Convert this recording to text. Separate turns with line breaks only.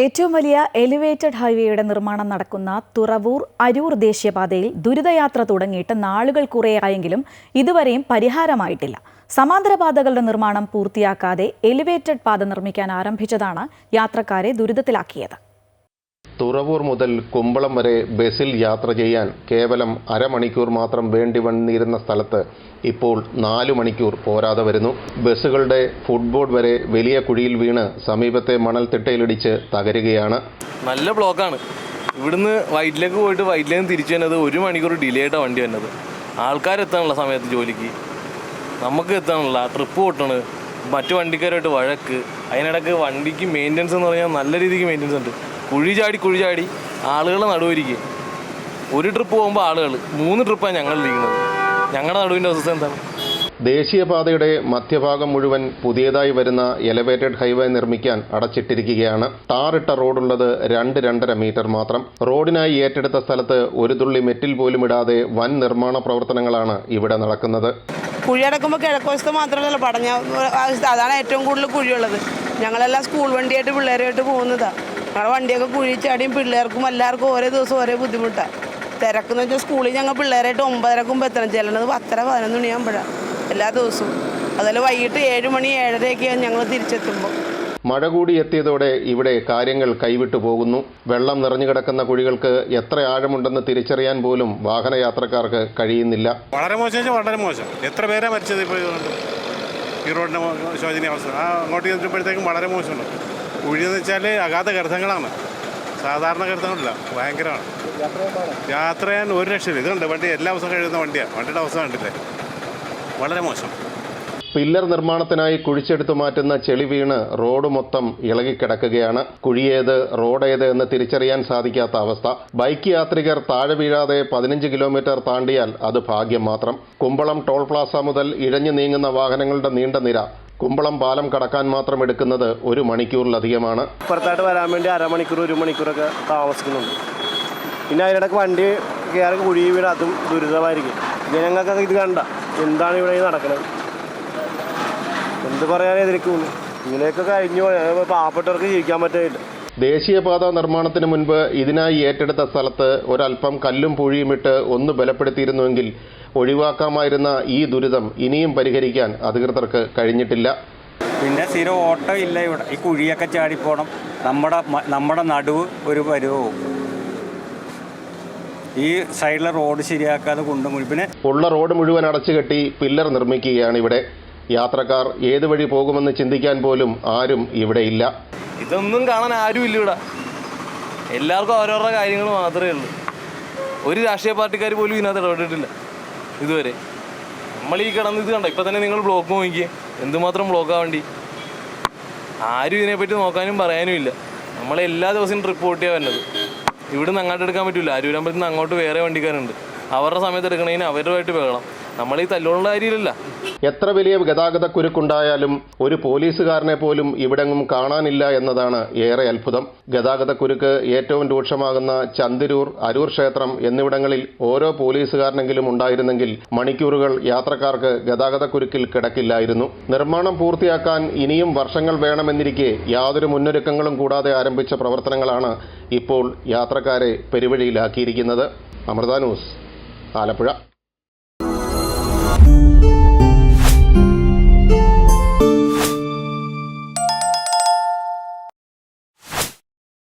ഏറ്റവും വലിയ എലിവേറ്റഡ് ഹൈവേയുടെ നിർമ്മാണം നടക്കുന്ന തുറവൂർ അരൂർ ദേശീയപാതയിൽ ദുരിതയാത്ര തുടങ്ങിയിട്ട് നാളുകൾ കുറേയായെങ്കിലും ഇതുവരെയും പരിഹാരമായിട്ടില്ല. സമാന്തരപാതകളുടെ നിർമ്മാണം പൂർത്തിയാക്കാതെ എലിവേറ്റഡ് പാത നിർമ്മിക്കാൻ ആരംഭിച്ചതാണ് യാത്രക്കാരെ ദുരിതത്തിലാക്കിയത്.
തുറവൂർ മുതൽ കുമ്പളം വരെ ബസ്സിൽ യാത്ര ചെയ്യാൻ കേവലം അരമണിക്കൂർ മാത്രം വേണ്ടി വന്നിരുന്ന സ്ഥലത്ത് ഇപ്പോൾ നാല് മണിക്കൂർ പോരാതെ വരുന്നു. ബസ്സുകളുടെ ഫുട്ബോർഡ് വരെ വലിയ കുഴിയിൽ വീണ് സമീപത്തെ മണൽത്തിട്ടയിലിടിച്ച് തകരുകയാണ്.
നല്ല ബ്ലോക്കാണ്. ഇവിടുന്ന് വൈറ്റിലേക്ക് പോയിട്ട് വൈറ്റിലേക്ക് തിരിച്ചു വരുന്നത് ഒരു മണിക്കൂർ ഡിലേ ആയിട്ടാണ് വണ്ടി വന്നത് ആൾക്കാരെത്താനുള്ള സമയത്ത് ജോലിക്ക്. നമുക്ക് എത്താനുള്ള ട്രിപ്പ് പൊട്ടണ് മറ്റു വണ്ടിക്കാരുമായിട്ട് വഴക്ക് അതിനിടയ്ക്ക് വണ്ടിക്ക് മെയിന്റനൻസ് എന്ന് പറഞ്ഞാൽ നല്ല രീതിക്ക് മെയിന്റനൻസ് ഉണ്ട്. കുഴി ചാടി കുഴി ചാടി ആളുകളെ നടുവരിക്കുക ഒരു ട്രിപ്പ് പോകുമ്പോൾ ആളുകൾ മൂന്ന് ട്രിപ്പാണ് ഞങ്ങൾ ഇരിക്കുന്നത്. ഞങ്ങളുടെ നടുവിന്റെ അവസ്ഥ എന്താണ്?
ദേശീയപാതയുടെ മധ്യഭാഗം മുഴുവൻ പുതിയതായി വരുന്ന എലവേറ്റഡ് ഹൈവേ നിർമ്മിക്കാൻ അടച്ചിട്ടിരിക്കുകയാണ്. ടാറിട്ട റോഡുള്ളത് രണ്ട് രണ്ടര മീറ്റർ മാത്രം. റോഡിനായി ഏറ്റെടുത്ത സ്ഥലത്ത് ഒരു തുള്ളി മെറ്റിൽ പോലും ഇടാതെ വൻ നിർമ്മാണ പ്രവർത്തനങ്ങളാണ് ഇവിടെ നടക്കുന്നത്.
കുഴിയടക്കുമ്പോൾ കിഴക്കുവശത്ത് മാത്രമല്ല പടഞ്ഞ അതാണ് ഏറ്റവും കൂടുതൽ കുഴിയുള്ളത്. ഞങ്ങളെല്ലാം സ്കൂൾ വണ്ടിയായിട്ട് പിള്ളേരുമായിട്ട് പോകുന്നതാണ് ഞങ്ങളുടെ വണ്ടിയൊക്കെ കുഴിച്ചാടിയും പിള്ളേർക്കും എല്ലാവർക്കും ഓരോ ദിവസം ഓരോ ബുദ്ധിമുട്ടാണ് തിരക്കെന്ന് വെച്ചാൽ സ്കൂളിൽ ഞങ്ങൾ പിള്ളേരായിട്ട് ഒമ്പതരക്ക് മുമ്പ് എത്തണം. ചെല്ലണത് പത്തര പതിനൊന്ന് മണിയാകുമ്പോഴാണ് എല്ലാ ദിവസവും. അതുപോലെ വൈകിട്ട് ഏഴ് മണി ഏഴരയൊക്കെയാണ് ഞങ്ങൾ തിരിച്ചെത്തുമ്പോൾ
മഴ കൂടി എത്തിയതോടെ ഇവിടെ കാര്യങ്ങൾ കൈവിട്ടു പോകുന്നു. വെള്ളം നിറഞ്ഞു കിടക്കുന്ന കുഴികൾക്ക് എത്ര ആഴമുണ്ടെന്ന് തിരിച്ചറിയാൻ പോലും വാഹനയാത്രക്കാർക്ക് കഴിയുന്നില്ല.
വളരെ മോശം വളരെ മോശം. എത്ര പേരാ മരിച്ചത് ഇപ്പോൾ ഈ റോഡിന്റെ ശോചനീയ ശോചനീയാവസ്ഥ ആ അങ്ങോട്ട് ചെന്നപ്പോഴത്തേക്കും വളരെ മോശമുണ്ട്. കുഴിയെന്ന് വെച്ചാൽ അഗാധ ഗർത്തങ്ങളാണ്. സാധാരണ ഗർത്തങ്ങളില്ല ഭയങ്കരമാണ്. യാത്ര ചെയ്യാൻ ഒരു രക്ഷയില്ല. ഇതുണ്ട് വണ്ടി എല്ലാ ദിവസവും കഴിയുന്ന വണ്ടിയാണ് വണ്ടിയുടെ അവസ്ഥ കണ്ടില്ലേ? വളരെ മോശം.
പില്ലർ നിർമ്മാണത്തിനായി കുഴിച്ചെടുത്തു മാറ്റുന്ന ചെളി വീണ് റോഡ് മൊത്തം ഇളകിക്കിടക്കുകയാണ്. കുഴിയേത് റോഡേത് എന്ന് തിരിച്ചറിയാൻ സാധിക്കാത്ത അവസ്ഥ. ബൈക്ക് യാത്രികർ താഴെ വീഴാതെ പതിനഞ്ച് കിലോമീറ്റർ താണ്ടിയാൽ അത് ഭാഗ്യം മാത്രം. കുമ്പളം ടോൾ പ്ലാസ മുതൽ ഇഴഞ്ഞു നീങ്ങുന്ന വാഹനങ്ങളുടെ നീണ്ട നിര കുമ്പളം പാലം കടക്കാൻ മാത്രം എടുക്കുന്നത് ഒരു മണിക്കൂറിലധികമാണ്.
ഇപ്പുറത്തായിട്ട് വരാൻ വേണ്ടി അരമണിക്കൂർ ഒരു മണിക്കൂറൊക്കെ താമസിക്കുന്നുണ്ട്. പിന്നെ അതിനിടയ്ക്ക് വണ്ടി കയറി കുഴി വീട് അതും ദുരിതമായിരിക്കും. ജനങ്ങൾക്കൊക്കെ ഇത് കണ്ട എന്താണ് ഇവിടെ നടക്കുന്നത് എന്ത് പറയാനേ ഇതിലേക്ക് ഇങ്ങനെയൊക്കെ കഴിഞ്ഞു പാവപ്പെട്ടവർക്ക് ജീവിക്കാൻ പറ്റില്ല
ദേശീയപാത നിർമ്മാണത്തിന് മുൻപ് ഇതിനായി ഏറ്റെടുത്ത സ്ഥലത്ത് ഒരൽപ്പം കല്ലും പുഴിയുമിട്ട് ഒന്ന് ബലപ്പെടുത്തിയിരുന്നുവെങ്കിൽ ഒഴിവാക്കാമായിരുന്ന ഈ ദുരിതം ഇനിയും പരിഹരിക്കാൻ അധികൃതർക്ക് കഴിഞ്ഞിട്ടില്ല.
പിന്നെ സ്ഥിരം ഓട്ടോ ഇല്ല ഇവിടെ. ഈ കുഴിയൊക്കെ ചാടിപ്പോണം. നമ്മുടെ നമ്മുടെ നടുവ് ഒരു പരുവോ ഈ സൈഡിലെ റോഡ് ശരിയാക്കാതെ കൊണ്ടു പിന്നെ
ഉള്ള റോഡ് മുഴുവൻ അടച്ചുകെട്ടി പില്ലർ നിർമ്മിക്കുകയാണ് ഇവിടെ. യാത്രക്കാർ ഏതുവഴി പോകുമെന്ന് ചിന്തിക്കാൻ പോലും ആരും ഇവിടെ ഇല്ല.
ഇതൊന്നും കാണാൻ ആരും ഇവിടെ എല്ലാവർക്കും ഓരോരുടെ കാര്യങ്ങൾ മാത്രമേ ഉള്ളൂ. ഒരു രാഷ്ട്രീയ പാർട്ടിക്കാർ പോലും ഇതിനകത്ത് ഇടപെട്ടിട്ടില്ല ഇതുവരെ. നമ്മൾ ഈ കിടന്ന് ഇത് കണ്ടോ? ഇപ്പം തന്നെ നിങ്ങൾ ബ്ലോക്ക് നോക്കിയേ. എന്തുമാത്രം ബ്ലോക്കാ വേണ്ടി? ആരും ഇതിനെപ്പറ്റി നോക്കാനും പറയാനും ഇല്ല. നമ്മൾ എല്ലാ ദിവസവും ട്രിപ്പ് ഓട്ടിയാണ് വരുന്നത്. ഇവിടുന്ന് അങ്ങോട്ട് എടുക്കാൻ പറ്റില്ല ആരൂരമ്പലത്തിൽ നിന്ന് അങ്ങോട്ട് വേറെ വണ്ടിക്കാരുണ്ട്. അവരുടെ സമയത്ത് എടുക്കണതിന് അവരുമായിട്ട് വേണം നമ്മൾ ഈ തല്ലുള്ള കാര്യമില്ലല്ല.
എത്ര വലിയ ഗതാഗത കുരുക്കുണ്ടായാലും ഒരു പോലീസുകാരനെ പോലും ഇവിടെങ്ങും കാണാനില്ല എന്നതാണ് ഏറെ അത്ഭുതം. ഗതാഗത കുരുക്ക് ഏറ്റവും രൂക്ഷമാകുന്ന ചന്ദിരൂർ അരൂർ ക്ഷേത്രം എന്നിവിടങ്ങളിൽ ഓരോ പോലീസുകാരനെങ്കിലും ഉണ്ടായിരുന്നെങ്കിൽ മണിക്കൂറുകൾ യാത്രക്കാർക്ക് ഗതാഗത കുരുക്കിൽ കിടക്കില്ലായിരുന്നു. നിർമ്മാണം പൂർത്തിയാക്കാൻ ഇനിയും വർഷങ്ങൾ വേണമെന്നിരിക്കെ യാതൊരു മുന്നൊരുക്കങ്ങളും കൂടാതെ ആരംഭിച്ച പ്രവർത്തനങ്ങളാണ് ഇപ്പോൾ യാത്രക്കാരെ പെരുവഴിയിലാക്കിയിരിക്കുന്നത്. അമൃത ന്യൂസ് ആലപ്പുഴ.